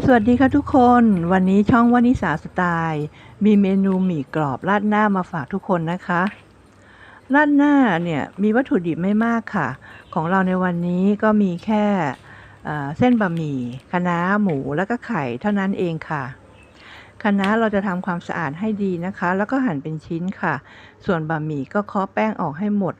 สวัสดีค่ะทุกคน วันนี้ช่องวานิสาสไตล์มีเมนูหมี่กรอบราดหน้ามาฝากทุกคนนะคะราดหน้าเนี่ยมีวัตถุดิบไม่มากค่ะ ของเราในวันนี้ก็มีแค่เอ่อเส้นบะหมี่คะน้าหมูแล้วก็ไข่เท่านั้นเองค่ะคะน้าเราจะทำความสะอาดให้ดีนะคะ แล้วก็หั่นเป็นชิ้นค่ะ ส่วนบะหมี่ก็เคาะแป้งออกให้หมด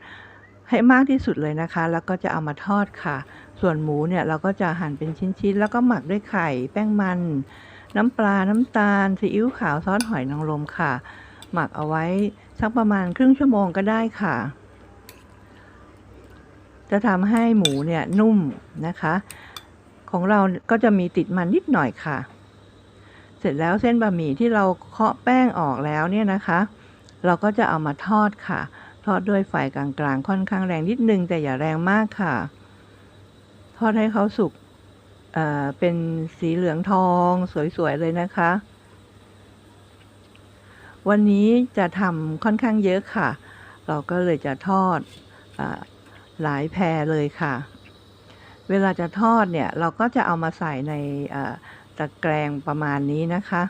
ให้มากที่สุดเลยนะคะ แล้วก็จะเอามาทอดค่ะ ส่วนหมูเนี่ยเราก็จะหั่นเป็นชิ้นๆ แล้วก็หมักด้วยไข่ แป้งมัน น้ำปลา น้ำตาล ซีอิ๊วขาวซอสหอยนางรมค่ะ หมักเอาไว้สักประมาณครึ่งชั่วโมงก็ได้ค่ะ จะทำให้หมูเนี่ยนุ่มนะคะ ของเราก็จะมีติดมันนิดหน่อยค่ะ เสร็จแล้วเส้นบะหมี่ที่เราเคาะแป้งออกแล้วเนี่ยนะคะ เราก็จะเอามาทอดค่ะ ทอดด้วยไฟกลางๆ ค่อนข้างแรงนิดนึง แต่อย่าแรงมากค่ะ ทอดให้เขาสุกเเป็นสีเหลืองทองสวยๆเลยนะคะ วันนี้จะทำค่อนข้างเยอะค่ะ เราก็เลยจะทอดอหลายแพรเลยค่ะ เวลาจะทอดเนี่ย เราก็จะเอามาใส่ในตะแกรงประมาณนี้นะคะ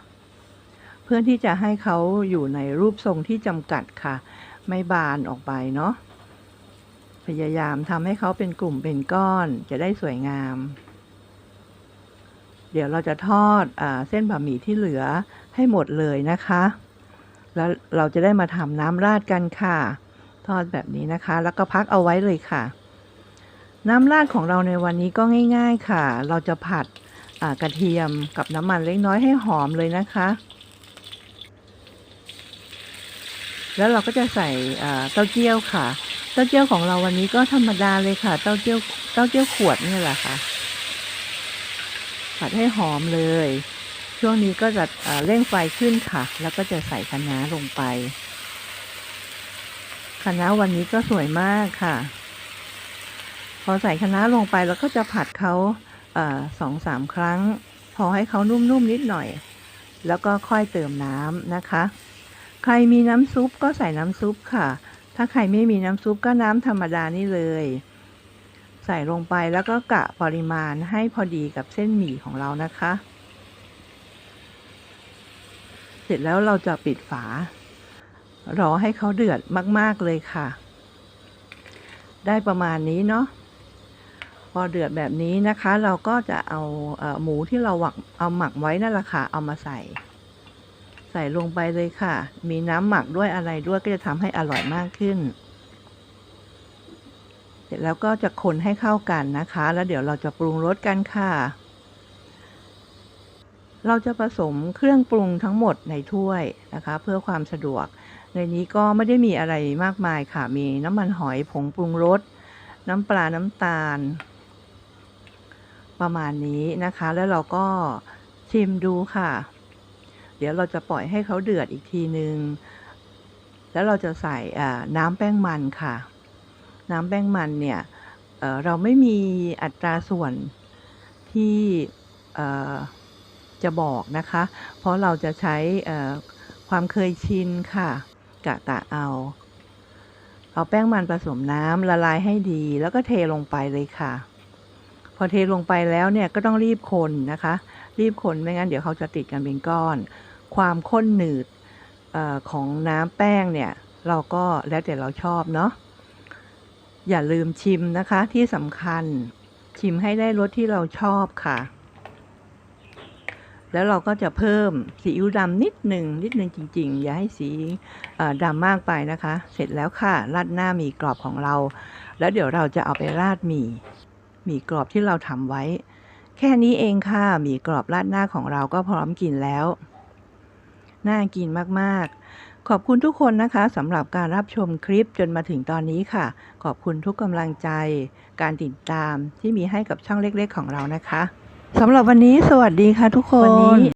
เพื่อที่จะให้เขาอยู่ในรูปทรงที่จำกัดค่ะ ไม่บานออกไปเนาะพยายามทำให้เขาเป็นกลุ่มเป็นก้อนจะได้สวยงาม เดี๋ยวเราจะทอดอเส้นบะหมี่ที่เหลือให้หมดเลยนะคะ แล้วเราจะได้มาทำน้ำราดกันค่ะ ทอดแบบนี้นะคะ แล้วก็พักเอาไว้เลยค่ะ น้ำราดของเราในวันนี้ก็ง่าย ๆค่ะ เราจะผัดกระเทียมกับน้ำมันเล็กน้อยให้หอมเลยนะคะ แล้วเราก็จะใส่เต้าเจี้ยวค่ะ เต้าเจี้ยวของเราวันนี้ก็ธรรมดาเลยค่ะ เต้าเจี้ยวเต้าเจี้ยวขวดนี่แหละค่ะ ผัดให้หอมเลย ช่วงนี้ก็จะเร่งไฟขึ้นค่ะ แล้วก็จะใส่คะน้าลงไปคะน้าวันนี้ก็สวยมากค่ะ พอใส่คะน้าลงไปแล้วก็จะผัดเขาสองสามครั้ง พอให้เขานุ่มๆนิดหน่อย แล้วก็ค่อยเติมน้ำนะคะ ใครมีน้ำซุปก็ใส่น้ำซุปค่ะ ถ้าใครไม่มีน้ำซุปก็น้ำธรรมดานี่เลย ใส่ลงไปแล้วก็กะปริมาณให้พอดีกับเส้นหมี่ของเรานะคะ เสร็จแล้วเราจะปิดฝา รอให้เขาเดือดมาก ๆ เลยค่ะ ได้ประมาณนี้เนาะพอเดือดแบบนี้นะคะ เราก็จะเอาเออหมูที่เราหมักเอาหมักไว้นั่นแหละค่ะเอามาใส่ ใส่ลงไปเลยค่ะ มีน้ำหมักด้วยอะไรด้วยก็จะทำให้อร่อยมากขึ้น เสร็จแล้วก็จะคนให้เข้ากันนะคะ แล้วเดี๋ยวเราจะปรุงรสกันค่ะ เราจะผสมเครื่องปรุงทั้งหมดในถ้วยนะคะ เพื่อความสะดวก ในนี้ก็ไม่ได้มีอะไรมากมายค่ะ มีน้ำมันหอยผงปรุงรส น้ำปลาน้ำตาล ประมาณนี้นะคะ แล้วเราก็ชิมดูค่ะ ดี๋ยวเราจะปล่อยให้เขาเดือดอีกทีนึง แล้วเราจะใส่น้ำแป้งมันค่ะ น้ำแป้งมันเนี่ยเเราไม่มีอัตราส่วนที่จะบอกนะคะ เพราะเราจะใช้ความเคยชินค่ะกะกะเอา เอาแป้งมันผสมน้ำละลายให้ดี แล้วก็เทลงไปเลยค่ะ พอเทลงไปแล้วเนี่ยก็ต้องรีบคนนะคะ รีบคนไม่งั้นเดี๋ยวเขาจะติดกันเป็นก้อน ความข้นหนืดอของน้ำแป้งเนี่ย เราก็แล้วแต่เราชอบเนาะอย่าลืมชิมนะคะที่สำคัญชิมให้ได้รสที่เราชอบค่ะ แล้วเราก็จะเพิ่มซีอิ๊วดำนิดหนึ่งนิดหนึ่งจริง ๆ อย่าให้สีดำมากไปนะคะ เสร็จแล้วค่ะราดหน้าหมี่กรอบของเรา แล้วเดี๋ยวเราจะเอาไปราดหมี่หมี่กรอบที่เราทำไว้ แค่นี้เองค่ะหมี่กรอบราดหน้าของเราก็พร้อมกินแล้ว น่ากินมากๆ ขอบคุณทุกคนนะคะสำหรับการรับชมคลิปจนมาถึงตอนนี้ค่ะ ขอบคุณทุกกำลังใจ การติดตามที่มีให้กับช่องเล็กๆ ของเรานะคะสำหรับวันนี้สวัสดีค่ะทุกคน